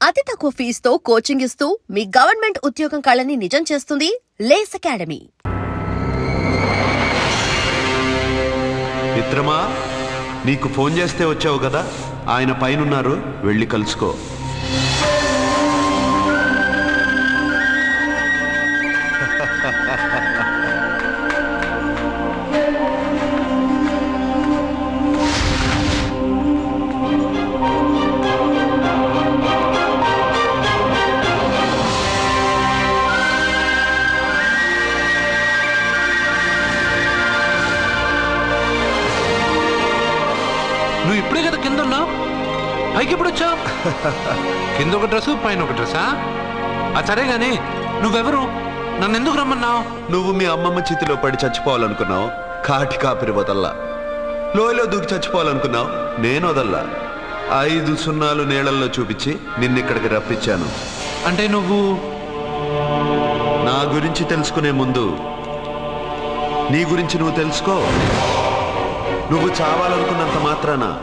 అతి తక్కువ ఫీజుతో కోచింగ్ ఇస్తూ మీ గవర్నమెంట్ ఉద్యోగం కళని నిజం చేస్తుంది లేస్ అకాడమీ. మిత్రమా నీకు ఫోన్ చేస్తే వచ్చావు కదా? ఆయన పైనున్నారు వెళ్ళి కలుసుకో. కింద ఒక డ్రెస్ పైన ఒక డ్రెస్సా? ఆ సరే గాని నువ్వెవరు? నన్ను ఎందుకు రమ్మన్నావు? నువ్వు మీ అమ్మమ్మ చేతిలో పడి చచ్చిపోవాలనుకున్నావు. కాటి కాపిరి వదల్లా. లోయలో దూకి చచ్చిపోవాలనుకున్నావు. నేను వదల్లా. ఐదు సున్నాలు నీళ్ళల్లో చూపించి నిన్నిక్కడికి రప్పించాను. అంటే నువ్వు? నా గురించి తెలుసుకునే ముందు నీ గురించి నువ్వు తెలుసుకో. నువ్వు చావాలనుకున్నంత మాత్రాన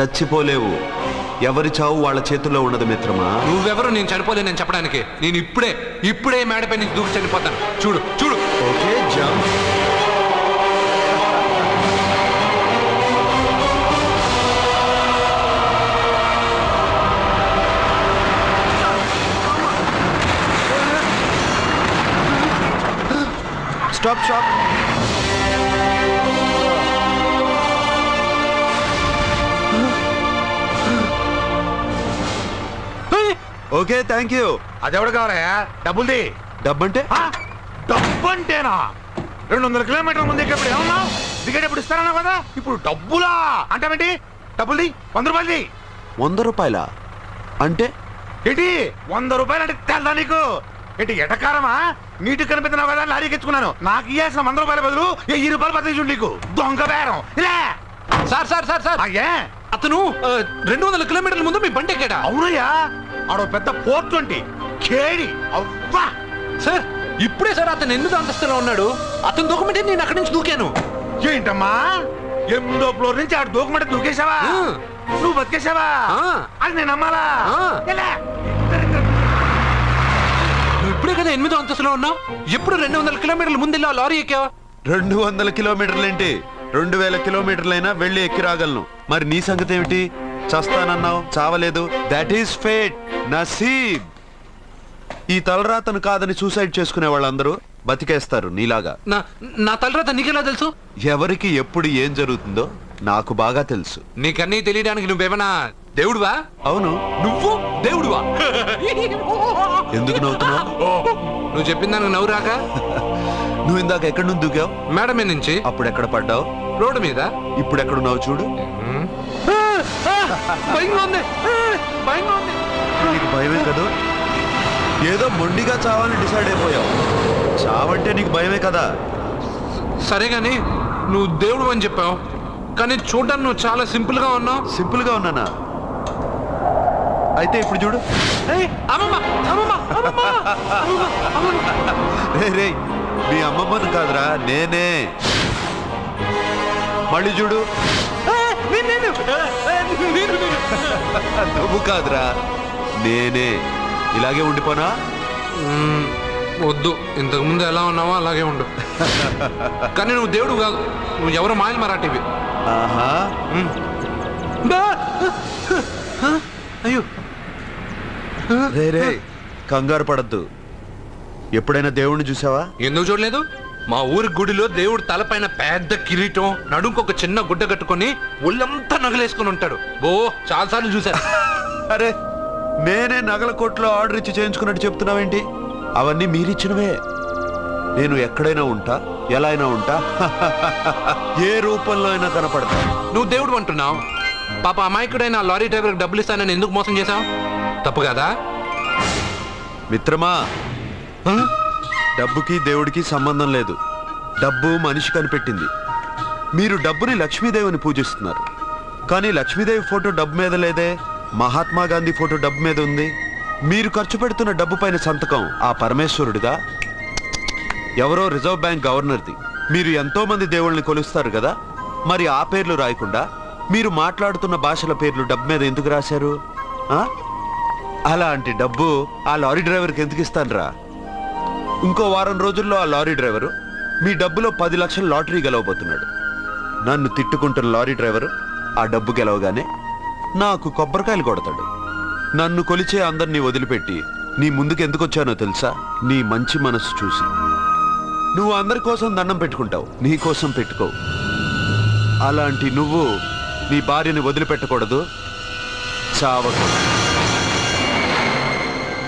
చచ్చిపోలేవు. ఎవరి చావు వాళ్ళ చేతుల్లో ఉండదు మిత్రమా? నువ్వెవరు నేను చనిపోలేనని చెప్పడానికి. నేను ఇప్పుడే ఇప్పుడే మేడపై నుంచి దూకి చనిపోతాను. చూడు చూడు. Okay jump. Stop stop. Okay thank you అదెవడు కావాలయా డబ్బుల్ది. డబ్బంటే? ఆ, డబ్బు అంటేనా రెండు వందల కిలోమీటర్ల ముందు ఇక్కడ ఏమన్నా దిగేటప్పుడు ఇస్తారన్నా కదా? ఇప్పుడు డబ్బులా? అంటావేంటి? డబ్బుల్ది? వంద రూపాయలది. వంద రూపాయల? అంటే? ఏంటి? వంద రూపాయలు అంటే తెల్దా నీకు? ఏంటి ఎటకారమా? నీటి కనిపిస్తున్నావు కదా లారీకి ఎత్తుకున్నాను నాకు ఇయ్యాల్సిన వంద రూపాయల బదులు వెయ్యి రూపాయలు బదిలీ చూడు నీకు. దొంగ బేరం. ఇలా. Sir sir sir sir. అయ్యే అతను రెండు వందల కిలోమీటర్ల ముందు మీ బండి ఎక్కాడా? అవునయ్యా. ఆడో పెద్ద పోర్ట్ వంటి. కేడి అవ్వా. సార్ ఇప్పుడే సార్ అతను ఎందుకు అంతస్తులో ఉన్నాడు. అతను దూకమంటే నేను అక్కడి నుంచి దూకాను. ఏంటమ్మా? ఎనిమిదో ఫ్లోర్ నుంచి ఆడు దూకమంటే దూకేశావా. నువ్వు బతికేశావా. అది నేను నమ్మాలా? ఇప్పుడే కదా ఎనిమిదో అంతస్తులో ఉన్నావు? ఎప్పుడు రెండు వందల కిలోమీటర్ల ముందు వెళ్ళావు లారీ ఎక్కావా? రెండు వందల కిలోమీటర్లేంటి రెండు వేల కిలోమీటర్లైనా వెళ్ళి ఎక్కి రాగలను మరి నీ సంగతి ఏమిటి? చస్తానన్నావు చావలేదు. దట్ ఈస్ ఫేట్ నసీబ్. ఈ తలరాతను కాదని సూసైడ్ చేసుకునే వాళ్ళందరూ బతికేస్తారు నీలాగా. నా నా తలరాత నీకెలా తెలుసు? ఎవరికి ఎప్పుడు ఏం జరుగుతుందో నాకు బాగా తెలుసు. నీకన్నీ తెలియడానికి నువ్వేమన్నా దేవుడువా? అవును. నువ్వు దేవుడువా? ఎందుకు నవ్వుతున్నావు? నువ్వు చెప్పిన దానికి నవ్వు రాక నువ్వు ఇందాక ఎక్కడి నుంచి దూకావు? మేడం మీద నుంచి. అప్పుడు ఎక్కడ పడ్డావు? రోడ్డు మీద? ఇప్పుడు ఎక్కడున్నావు చూడు. భయంగా ఉంది భయంగా ఉంది నీకు భయమే కదా? ఏదో మొండిగా చావాలని డిసైడ్ అయిపోయావు. చావంటే నీకు భయమే కదా? సరే గాని నువ్వు దేవుడు అని చెప్పావు. కానీ చూడడానికి నువ్వు చాలా సింపుల్గా ఉన్నావు. సింపుల్గా ఉన్నానా? అయితే ఇప్పుడు చూడు. రే రే మీ అమ్మమ్మను కాదురా నేనే. మళ్ళీ చూడు. నువ్వు కాదురా నేనే. ఇలాగే ఉండిపోనా? వద్దు. ఇంతకు ముందు ఎలా ఉన్నావో అలాగే ఉండు. కానీ నువ్వు దేవుడు కాదు. నువ్వు ఎవరో మాయలు మరాఠీవి. ఆహా. అయ్యో. రే రే కంగారు పడద్దు. ఎప్పుడైనా దేవుణ్ణి చూసావా? ఎందుకు చూడలేదు? మా ఊరి గుడిలో దేవుడు తలపైన పెద్ద కిరీటం నడుంకు ఒక చిన్న గుడ్డ కట్టుకొని ఒళ్ళంతా నగలేసుకొని ఉంటాడు. ఓ చాలాసార్లు చూశాను. అరే నేనే నగల కొట్లో ఆర్డర్ ఇచ్చి చేయించుకున్నట్టు చెప్తున్నావేంటి? అవన్నీ మీరిచ్చినవే. నేను ఎక్కడైనా ఉంటా ఎలా అయినా ఉంటా ఏ రూపంలో అయినా కనపడతా. నువ్వు దేవుడు అంటున్నావు. పాప అమాయకుడైన లారీ డ్రైవర్కి డబ్బులు ఇస్తానని ఎందుకు మోసం చేశావు? తప్పు కదా? మిత్రమా? డబ్బుకి దేవుడికి సంబంధం లేదు. డబ్బు మనిషి కనిపెట్టింది. మీరు డబ్బుని లక్ష్మీదేవిని పూజిస్తున్నారు. కానీ లక్ష్మీదేవి ఫోటో డబ్బు మీద లేదే? మహాత్మా గాంధీ ఫోటో డబ్బు మీద ఉంది? మీరు ఖర్చు పెడుతున్న డబ్బు పైన సంతకం ఆ పరమేశ్వరుడిదా? ఎవరో రిజర్వ్ బ్యాంక్ గవర్నర్ది. మీరు ఎంతో మంది దేవుళ్ళని కొలుస్తారు కదా? మరి ఆ పేర్లు రాయకుండా మీరు మాట్లాడుతున్న భాషల పేర్లు డబ్బు మీద ఎందుకు రాశారు? అలాంటి డబ్బు ఆ లారీ డ్రైవర్కి ఎందుకు ఇస్తాను రా ఇంకో వారం రోజుల్లో ఆ లారీ డ్రైవరు మీ డబ్బులో పది లక్షల లాటరీ గెలవబోతున్నాడు. నన్ను తిట్టుకుంటున్న లారీ డ్రైవరు ఆ డబ్బు గెలవగానే నాకు కొబ్బరికాయలు కొడతాడు. నన్ను కొలిచే అందరినీ వదిలిపెట్టి నీ ముందుకు ఎందుకు వచ్చానో తెలుసా? నీ మంచి మనసు చూసి. నువ్వు అందరి కోసం దండం పెట్టుకుంటావు. నీ కోసం పెట్టుకోవు అలాంటి నువ్వు నీ భార్యని వదిలిపెట్టకూడదు. చావకూడదు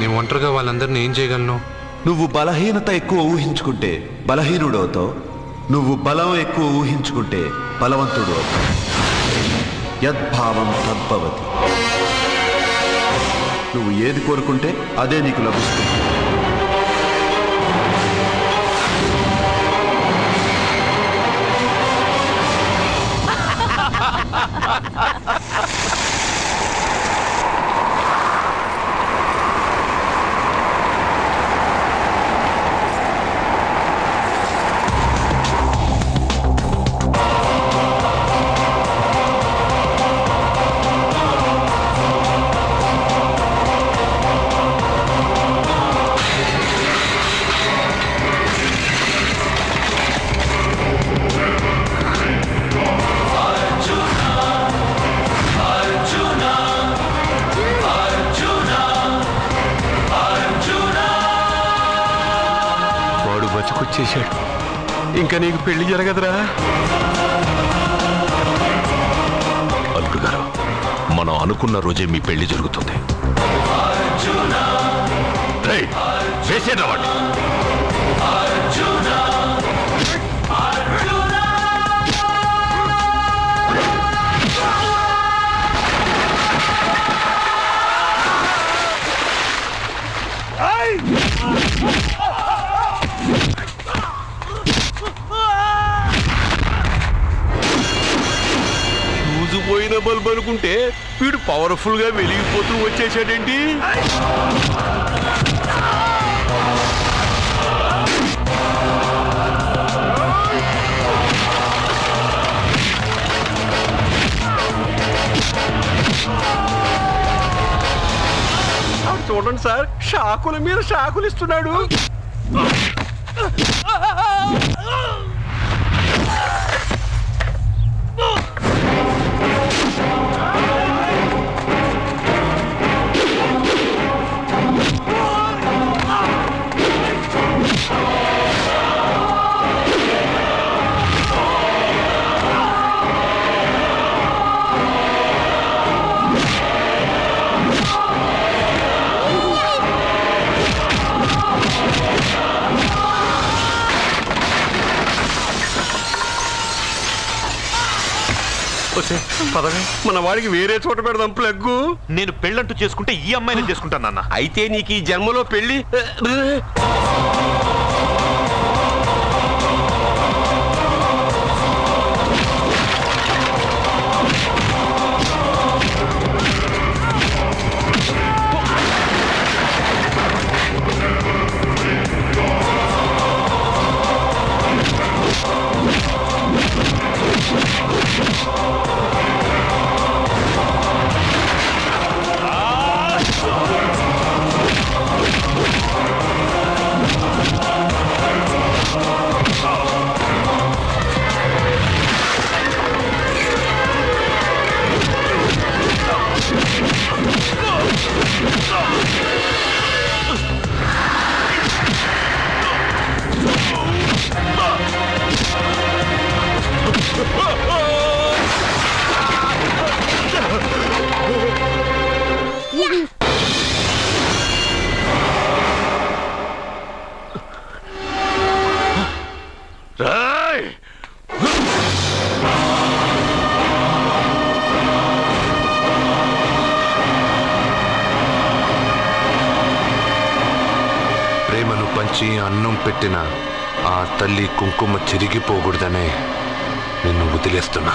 నేను ఒంటరిగా వాళ్ళందరినీ ఏం చేయగలను? నువ్వు బలహీనత ఎక్కువ ఊహించుకుంటే బలహీనుడు అవుతావు నువ్వు బలం ఎక్కువ ఊహించుకుంటే బలవంతుడు అవుతావు. యద్భావం తద్భవతి. నువ్వు ఏది కోరుకుంటే అదే నీకు లభిస్తుంది. ఇంకా నీకు పెళ్ళి జరగదురా. అల్లుడు గారు మనం అనుకున్న రోజే మీ పెళ్ళి జరుగుతుంది. రేయ్, వేసేయండి పోయిన బల్బు అనుకుంటే వీడు పవర్ఫుల్గా వెలిగిపోతూ వచ్చేసాడేంటి? చూడండి సార్ షాకుల మీద షాకులు ఇస్తున్నాడు పదవే మన వాడికి వేరే చోట పెడదాం ప్లగ్గు. నేను పెళ్ళంటూ చేసుకుంటే ఈ అమ్మాయిని చేసుకుంటాను నాన్న. అయితే నీకు ఈ జన్మలో పెళ్ళి ప్రేమను పంచి అన్నం పెట్టిన ఆ తల్లి కుంకుమ చిరిగిపోకూడదనే నిన్ను వదిలేస్తున్నా.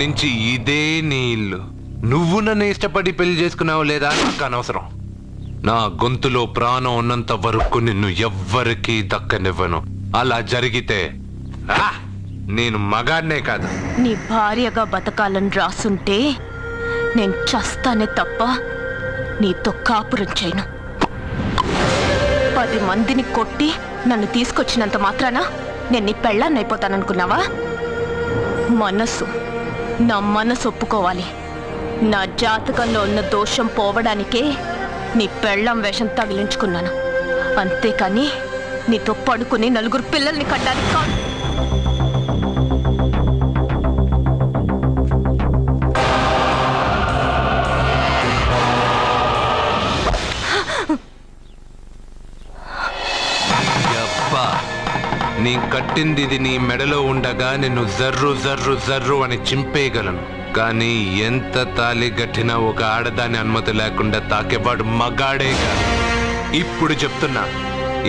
నుంచి ఇదే నీ ఇల్లు నువ్వు నన్ను ఇష్టపడి పెళ్ళి చేసుకున్నావు లేదా నాకు అనవసరం. నా గొంతులో ప్రాణం ఉన్నంత వరకు నిన్ను ఎవ్వరికీ దక్కనివ్వను. అలా జరిగితే నేను మగాడినే కాదు. నీ భార్యగా బతకాలని రాసుంటే నేను చస్తానే తప్ప నీతో కాపురం చేయను. పది మందిని కొట్టి నన్ను తీసుకొచ్చినంత మాత్రాన నేను నీ పెళ్ళాన్ని అయిపోతాననుకున్నావా మనసు నా మనసు ఒప్పుకోవాలి. నా జాతకంలో ఉన్న దోషం పోవడానికే నీ పెళ్ళం వేషం తగిలించుకున్నాను. అంతేకాని నీతో పడుకుని నలుగురు పిల్లల్ని కట్టాలి కాదు. నీ కట్టిందిది నీ మెడలో ఉండగా నిన్ను జర్రు జర్రు జర్రు అని చింపేయగలను. కానీ ఎంత తాలి గట్టినా ఒక ఆడదాని అనుమతి లేకుండా తాకేవాడు మగాడేగా ఇప్పుడు చెప్తున్నా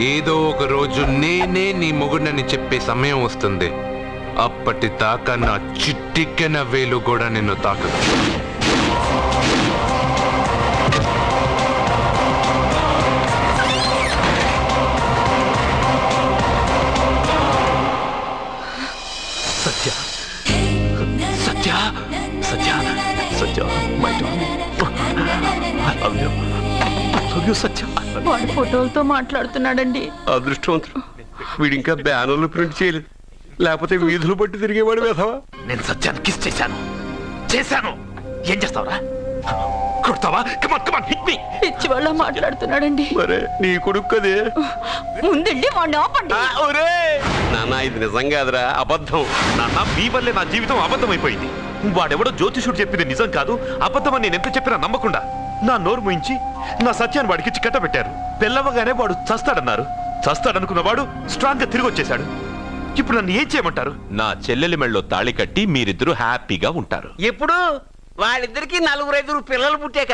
ఏదో ఒక రోజు నేనే నీ మొగుడని చెప్పే సమయం వస్తుంది. అప్పటి తాక నా చిట్టిక్కెన వేలు కూడా నిన్ను తాకదు. లవ్ యు సత్య. వాడు ఫోటోలతో మాట్లాడుతున్నాడండి. అదృష్టవంతుడు. వీడు ఇంకా బ్యానర్లు ప్రింట్ చేయలేదు. లేకపోతే వీధులు పట్టి తిరిగేవాడు వేధవా? నేను సత్యాన్ని కిస్ చేశాను. చేశాను. ఏం చేస్తావురా? కొడతావా? కమాన్ కమాన్ హిట్ మీ పిచ్చి వాళ్ళ మాట్లాడుతున్నాడండి. మరే నీ కొడుకు ముందండి వాడిని ఆపండి. ఒరే! నాన్న ఇది నిజం కాదురా అబద్ధం. నాన్న మీ వల్లే నా జీవితం వాడెవడో జ్యోతిషుడు చెప్పింది నిజం కాదు అబద్ధమని నేను ఎంత చెప్పినా నమ్మకుండా. నా నోరు ముయించి నా సత్యాన్ని వాడికి కట్టబెట్టారు పెళ్ళవగానే వాడు చస్తాడన్నారు. చస్తాడనుకున్న వాడు స్ట్రాంగ్గా తిరిగి వచ్చేశాడు. ఇప్పుడు నన్ను ఏం చేయమంటారు? నా చెల్లెలి మెళ్ళలో తాళి కట్టి మీరిద్దరూ హ్యాపీగా ఉంటారు. ఎప్పుడు? వాళ్ళిద్దరికి నలుగురు ఐదుగురు పిల్లలు పుట్టాక.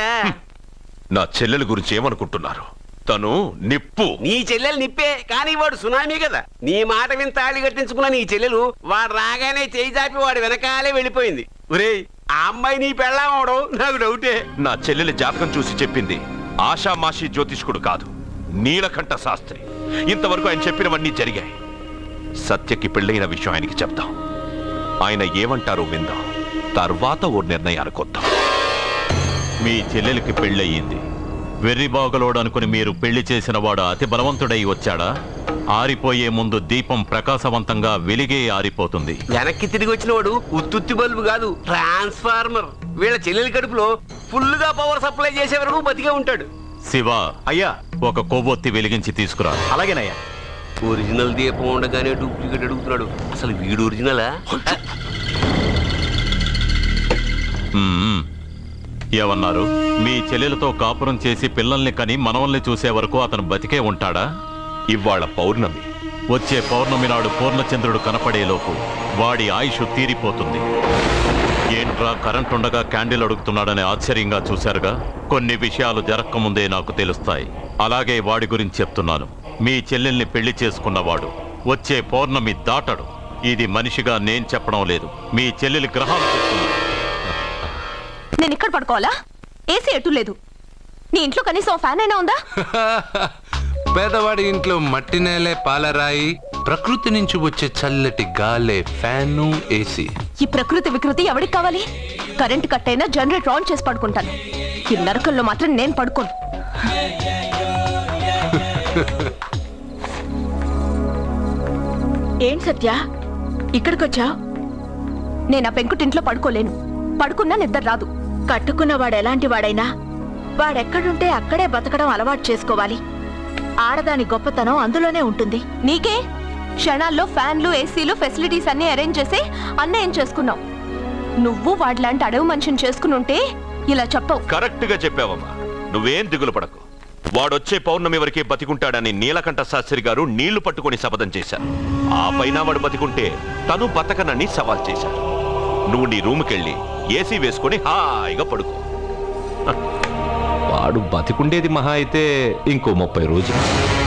నా చెల్లెలి గురించి ఏమనుకుంటున్నారు? తను నిప్పు. నీ చెల్లెలు నిప్పే కానీ వాడు సునామీ కదా. నీ మాట విని తాళి కట్టించుకున్న నీ చెల్లెలు వాడు రాగానే చేయి చాపి వాడు వెనకాలే వెళ్ళిపోయింది. ఒరేయ్ ఆ అమ్మాయి నీ పెళ్ళామవడం నాకు డౌటే. నా చెల్లెలి జాతకం చూసి చెప్పింది ఆషామాషి జ్యోతిష్కుడు కాదు నీలకంఠ శాస్త్రి. ఇంతవరకు ఆయన చెప్పినవన్నీ జరిగాయి. సత్యకి పెళ్ళైన విషయం ఆయనకి చెప్తాం ఆయన ఏమంటారో విందాం. తర్వాత ఓ నిర్ణయానికి వద్దాం. మీ చెల్లెలికి పెళ్ళయింది. వెర్రి బాగలోడు అనుకుని మీరు పెళ్ళి చేసిన వాడు అతి బలవంతుడై వచ్చాడా? ఆరిపోయే ముందు దీపం ప్రకాశవంతంగా వెలిగే ఆరిపోతుంది. వెనక్కి తిరిగి వచ్చిన వాడు ఉత్తుత్తి బల్బు కాదు ట్రాన్స్ఫార్మర్. వీళ్ళ చెల్లెలి కడుపులో ఫుల్గా పవర్ సప్లై చేసే వరకు బతికే ఉంటాడు. శివ అయ్యా. ఒక కొవ్వొత్తి వెలిగించి తీసుకురా. అలాగేనయ్యా. ఒరిజినల్ దీపం ఉండగానే డూప్లికేట్ అడుగుతున్నాడు. అసలు వీడు ఒరిజినలా. ఏమన్నారు? మీ చెల్లెలతో కాపురం చేసి పిల్లల్ని కని మనవల్ని చూసే వరకు అతను బతికే ఉంటాడా? ఇవాళ పౌర్ణమి. వచ్చే పౌర్ణమి నాడు పూర్ణచంద్రుడు కనపడేలోపు వాడి ఆయుష్ తీరిపోతుంది. ఏంట్రా కరెంట్ ఉండగా క్యాండిల్ అడుగుతున్నాడని ఆశ్చర్యంగా చూశారుగా? కొన్ని విషయాలు జరక్కముందే నాకు తెలుస్తాయి. అలాగే వాడి గురించి చెప్తున్నాను. మీ చెల్లెల్ని పెళ్ళి చేసుకున్నవాడు. వచ్చే పౌర్ణమి దాటడు. ఇది మనిషిగా నేను చెప్పడం లేదు. మీ చెల్లెలి గ్రహాలు చెప్తున్నాయి నేను ఇక్కడ పడుకోవాలా? ఏసీ ఎటు లేదు. నీ ఇంట్లో కనీసం ఫ్యాన్ అయినా ఉందా? పేదవాడి ఇంట్లో మట్టి నేలే పాలరాయి ప్రకృతి నుంచి వచ్చే చల్లటి గాలే ఫ్యాను ఏసీ. ఈ ప్రకృతి వికృతి ఎవరికి కావాలి? కరెంట్ కట్ అయినా జనరేటర్ ఆన్ చేసి పడుకుంటాను. ఈ నరకంలో మాత్రం నేను పడుకోను. ఏం సత్య? ఇక్కడికొచ్చా నేను ఆ పెంకుటింట్లో పడుకోలేను. పడుకున్నా నిద్ర రాదు. కట్టుకున్నవాడు ఎలాంటి వాడైనా? వాడెక్కడుంటే అక్కడే బతకడం అలవాటు చేసుకోవాలి. ఆడదాని గొప్పతనం అందులోనే ఉంటుంది. నీకే? క్షణాల్లో ఫ్యాన్లు ఏసీలు ఫెసిలిటీస్ అన్ని అరేంజ్ చేసి అన్నయం చేసుకున్నావు. నువ్వు వాడిలాంటి అడవి మనిషిని చేసుకుని ఉంటే ఇలా చెప్పవు. కరెక్ట్గా చెప్పావమ్మా. నువ్వేం దిగులు పడకు. వాడొచ్చే పౌర్ణమి వరకే బతికుంటాడని నీలకంఠ శాస్త్రి గారు నీళ్ళు పట్టుకొని శపథం చేశారు. ఆ పైన వాడు బతికుంటే తను బతకనని సవాల్ చేశారు. నువ్వు నీ రూమ్కెళ్ళి ఏసీ వేసుకొని హాయిగా పడుకో. వాడు బతికుండేది మహా అయితే ఇంకో ముప్పై రోజులు.